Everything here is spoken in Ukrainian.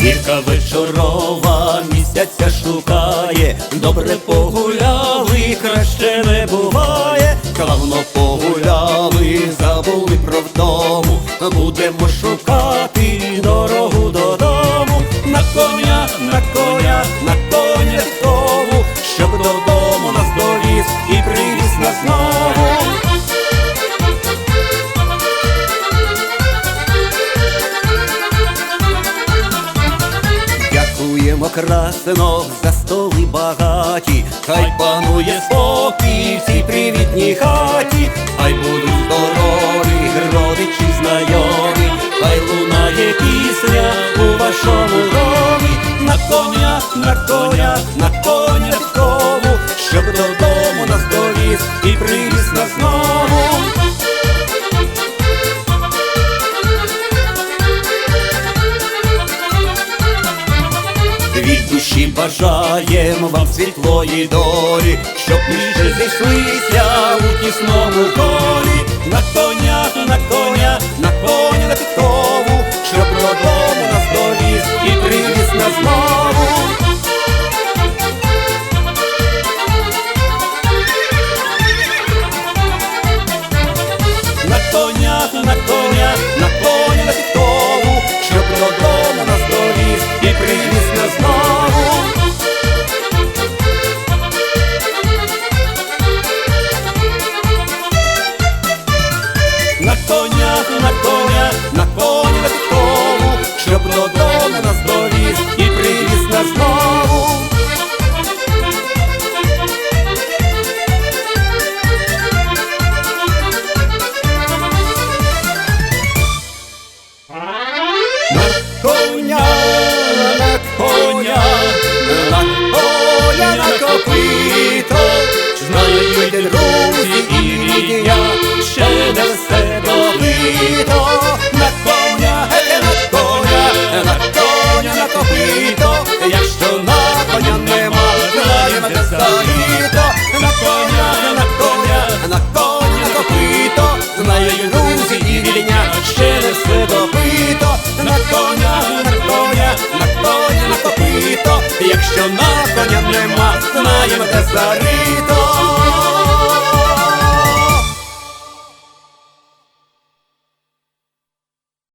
Зірка вечорова місяця шукає, добре погуляли, краще не буває, Славно погуляли, забули про вдому, будемо шукати. Красно за столи багаті, хай панує спокій в цій привітній хаті, хай будуть здорові, родичі знайомі, хай лунає пісня у вашому домі, на коня, на коня, на коня душі бажаємо вам світлої долі, щоб ми зійшлися у тісному колі, на конях, на коня, На коня, на коня, на коня підкову, щоб додому нас довіз і привіз нас знову. На коня, друзі і рідня, знають і вільня ще не все добито. На коня, на коня, на коня, на копито, якщо на коня нема, знаємо де зарито.